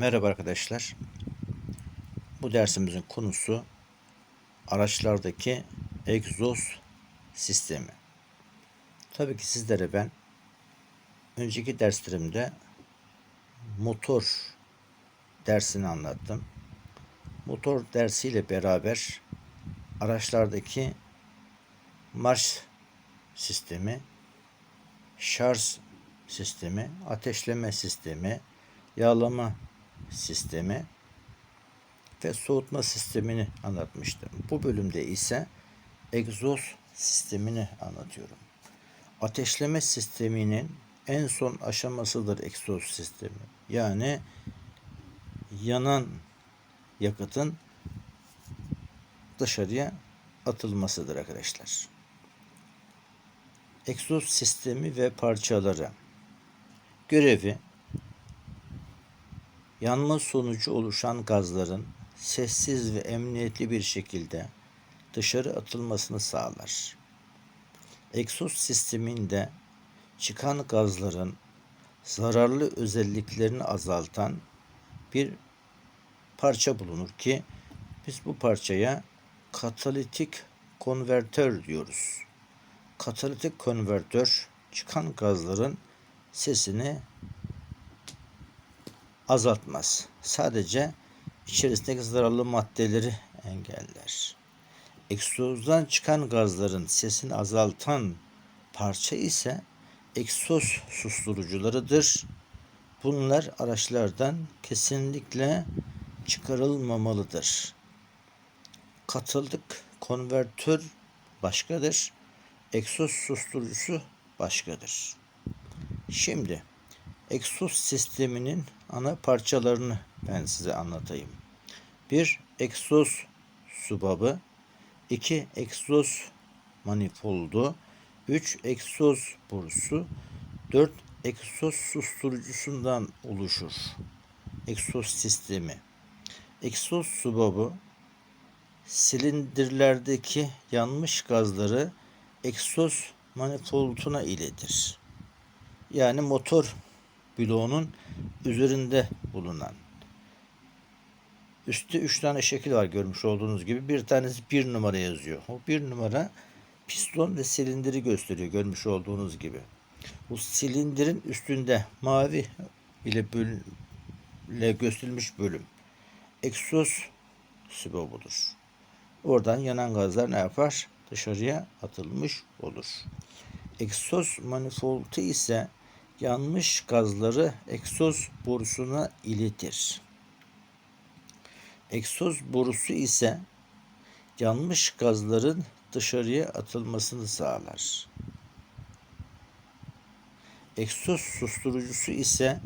Merhaba arkadaşlar. Bu dersimizin konusu araçlardaki egzoz sistemi. Tabii ki sizlere ben önceki derslerimde motor dersini anlattım. Motor dersiyle beraber araçlardaki marş sistemi, şarj sistemi, ateşleme sistemi, yağlama sistemi ve soğutma sistemini anlatmıştım. Bu bölümde ise egzoz sistemini anlatıyorum. Ateşleme sisteminin en son aşamasıdır egzoz sistemi. Yani yanan yakıtın dışarıya atılmasıdır arkadaşlar. Egzoz sistemi ve parçaları görevi yanma sonucu oluşan gazların sessiz ve emniyetli bir şekilde dışarı atılmasını sağlar. Egzoz sisteminde çıkan gazların zararlı özelliklerini azaltan bir parça bulunur ki biz bu parçaya katalitik konvertör diyoruz. Katalitik konvertör çıkan gazların sesini azaltmaz. Sadece içerisindeki zararlı maddeleri engeller. Egzozdan çıkan gazların sesini azaltan parça ise egzoz susturucularıdır. Bunlar araçlardan kesinlikle çıkarılmamalıdır. Katıldık konvertör başkadır. Egzoz susturucusu başkadır. Şimdi egzoz sisteminin ana parçalarını ben size anlatayım. Bir egzoz subabı, iki egzoz manifoldu, üç egzoz borusu, dört egzoz susturucusundan oluşur. Egzoz sistemi. Egzoz subabı silindirlerdeki yanmış gazları egzoz manifolduna iletir. Yani motor bloğunun üzerinde bulunan. Üstte üç tane şekil var görmüş olduğunuz gibi. Bir tanesi bir numara yazıyor. O bir numara piston ve silindiri gösteriyor görmüş olduğunuz gibi. Bu silindirin üstünde mavi ile ile gösterilmiş bölüm. Egzoz sibobudur. Oradan yanan gazlar ne yapar? Dışarıya atılmış olur. Egzoz manifoldu ise yanmış gazları egzoz borusuna iletir. Egzoz borusu ise yanmış gazların dışarıya atılmasını sağlar. Egzoz susturucusu ise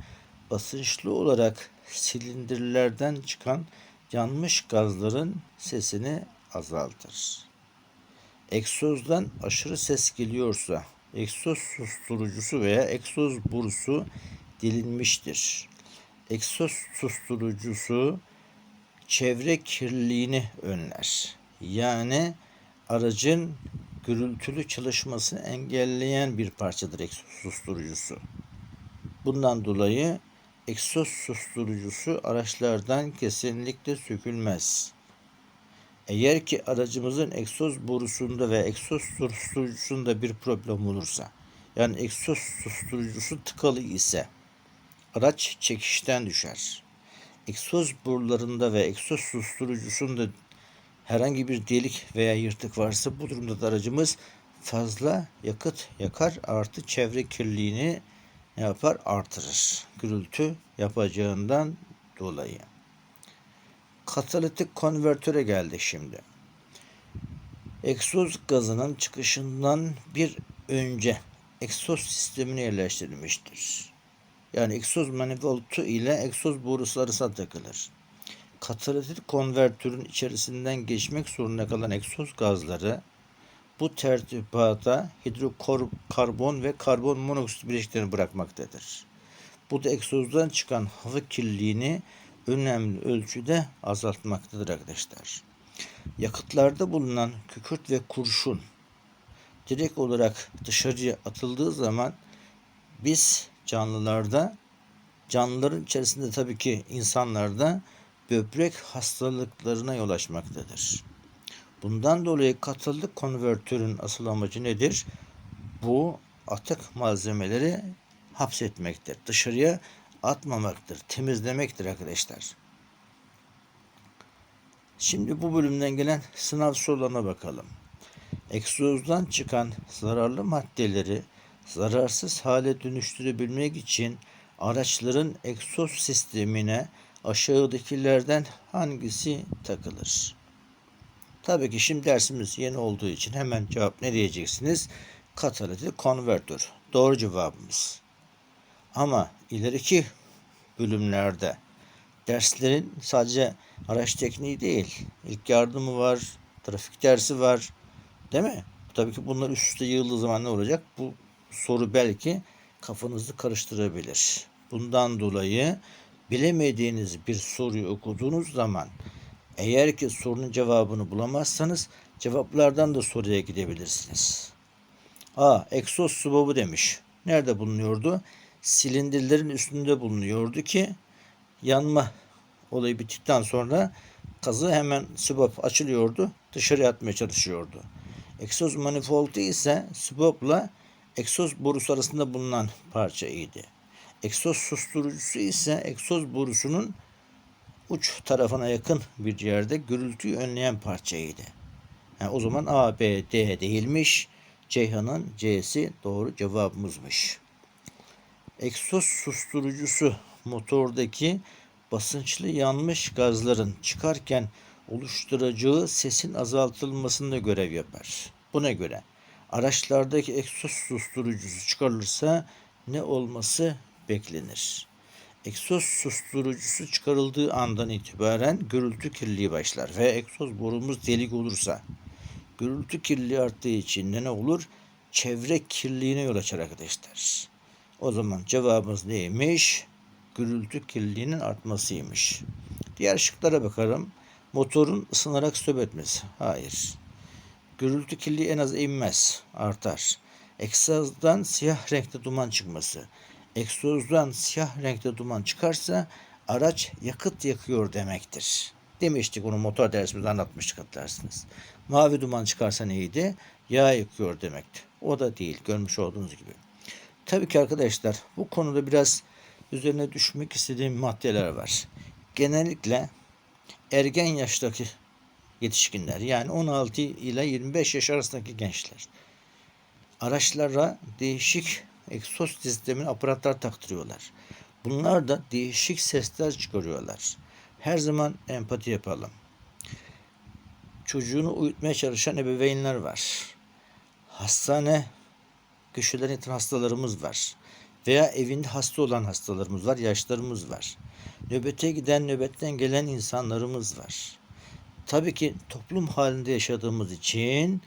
basınçlı olarak silindirlerden çıkan yanmış gazların sesini azaltır. Egzozdan aşırı ses geliyorsa egzoz susturucusu veya egzoz borusu delinmiştir. Egzoz susturucusu çevre kirliliğini önler. Yani aracın gürültülü çalışmasını engelleyen bir parçadır egzoz susturucusu. Bundan dolayı egzoz susturucusu araçlardan kesinlikle sökülmez. Eğer ki aracımızın egzoz borusunda ve egzoz susturucusunda bir problem olursa, yani egzoz susturucusu tıkalı ise araç çekişten düşer. Egzoz borularında ve egzoz susturucusunda herhangi bir delik veya yırtık varsa bu durumda da aracımız fazla yakıt yakar artı çevre kirliliğini ne yapar artırır. Gürültü yapacağından dolayı katalitik konvertöre geldik şimdi. Egzoz gazının çıkışından bir önce egzoz sistemine yerleştirilmiştir. Yani egzoz manifoldu ile egzoz borusu arasına takılır. Katalitik konvertörün içerisinden geçmek zorunda kalan egzoz gazları bu tertibata hidrokarbon ve karbon monoksit bileşiklerini bırakmaktadır. Bu da egzozdan çıkan hava kirliliğini önemli ölçüde azaltmaktadır arkadaşlar. Yakıtlarda bulunan kükürt ve kurşun direkt olarak dışarıya atıldığı zaman biz canlılarda Canlıların içerisinde tabii ki insanlarda böbrek hastalıklarına yol açmaktadır. Bundan dolayı katıldık konvertörün asıl amacı nedir? Bu atık malzemeleri hapsetmektir. Dışarıya atmamaktır, temizlemektir arkadaşlar. Şimdi bu bölümden gelen sınav sorularına bakalım. Egzozdan çıkan zararlı maddeleri zararsız hale dönüştürebilmek için araçların egzoz sistemine aşağıdakilerden hangisi takılır? Tabii ki şimdi dersimiz yeni olduğu için hemen cevap ne diyeceksiniz? Katalitik konvertör. Doğru cevabımız. Ama ileriki bölümlerde derslerin sadece araç tekniği değil, ilk yardımı var, trafik dersi var. Değil mi? Tabii ki bunlar üst üste yığıldığı zaman ne olacak? Bu soru belki kafanızı karıştırabilir. Bundan dolayı bilemediğiniz bir soruyu okuduğunuz zaman eğer ki sorunun cevabını bulamazsanız cevaplardan da soruya gidebilirsiniz. A. Egzoz subabı demiş. Nerede bulunuyordu? Silindirlerin üstünde bulunuyordu ki yanma olayı bittikten sonra kazı hemen subap açılıyordu. Dışarıya atmaya çalışıyordu. Egzoz manifoldu ise subapla egzoz borusu arasında bulunan parçaydı. Egzoz susturucusu ise egzoz borusunun uç tarafına yakın bir yerde gürültüyü önleyen parçaydı. Yani o zaman A, B, D değilmiş. Ceyhan'ın C'si doğru cevabımızmış. Egzoz susturucusu motordaki basınçlı yanmış gazların çıkarken oluşturacağı sesin azaltılmasında görev yapar. Buna göre araçlardaki egzoz susturucusu çıkarılırsa ne olması beklenir? Egzoz susturucusu çıkarıldığı andan itibaren gürültü kirliliği başlar ve egzoz borumuz delik olursa gürültü kirliliği arttığı için ne olur? Çevre kirliliğine yol açar arkadaşlar. O zaman cevabımız neymiş? Gürültü kirliliğinin artmasıymış. Diğer şıklara bakalım. Motorun ısınarak söp etmesi. Hayır. Gürültü kirliliği en az inmez, artar. Egzozdan siyah renkte duman çıkması. Egzozdan siyah renkte duman çıkarsa araç yakıt yakıyor demektir. Demiştik onu motor dersimizde anlatmıştık hatırlarsınız. Mavi duman çıkarsa neydi? Yağ yakıyor demekti. O da değil görmüş olduğunuz gibi. Tabii ki arkadaşlar bu konuda biraz üzerine düşmek istediğim maddeler var. Genellikle ergen yaştaki yetişkinler yani 16 ile 25 yaş arasındaki gençler araçlara değişik egzoz sistemin aparatlar taktırıyorlar. Bunlar da değişik sesler çıkarıyorlar. Her zaman empati yapalım. Çocuğunu uyutmaya çalışan ebeveynler var. Hastane köşelerine yatan hastalarımız var. Veya evinde hasta olan hastalarımız var, yaşlarımız var. Nöbete giden, nöbetten gelen insanlarımız var. Tabii ki toplum halinde yaşadığımız için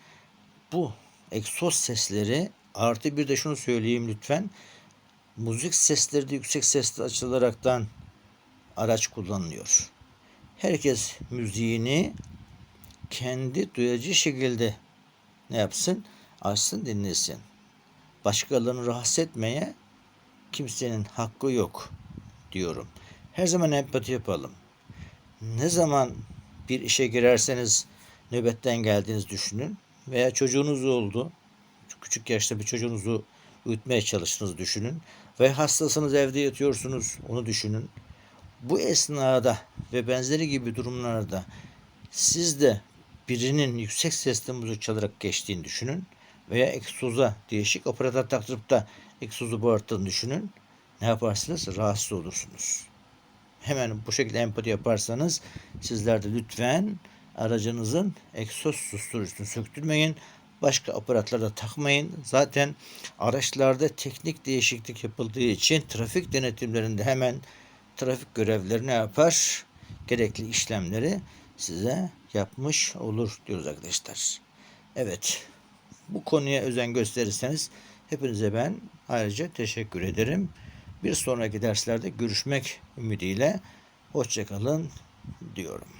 bu egzoz sesleri artı bir de şunu söyleyeyim lütfen. Müzik sesleri de yüksek sesle açılaraktan araç kullanılıyor. Herkes müziğini kendi duyacağı şekilde ne yapsın? Açsın dinlesin. Başkalarını rahatsız etmeye kimsenin hakkı yok diyorum. Her zaman empati yapalım. Ne zaman bir işe girerseniz nöbetten geldiğiniz düşünün veya çocuğunuz oldu. Küçük yaşta bir çocuğunuzu uyutmaya çalıştınız düşünün ve hastasınız evde yatıyorsunuz onu düşünün. Bu esnada ve benzeri gibi durumlarda siz de birinin yüksek sesle müzik çalarak geçtiğini düşünün veya egzoza değişik aparatlar taktırıp da egzozu bağırttığını düşünün. Ne yaparsınız? Rahatsız olursunuz. Hemen bu şekilde empati yaparsanız sizler de lütfen aracınızın egzoz susturucusunu söktürmeyin. Başka aparatlarda takmayın. Zaten araçlarda teknik değişiklik yapıldığı için trafik denetimlerinde hemen trafik görevlileri ne yapar? Gerekli işlemleri size yapmış olur diyoruz arkadaşlar. Evet. Bu konuya özen gösterirseniz hepinize ben ayrıca teşekkür ederim. Bir sonraki derslerde görüşmek ümidiyle hoşçakalın diyorum.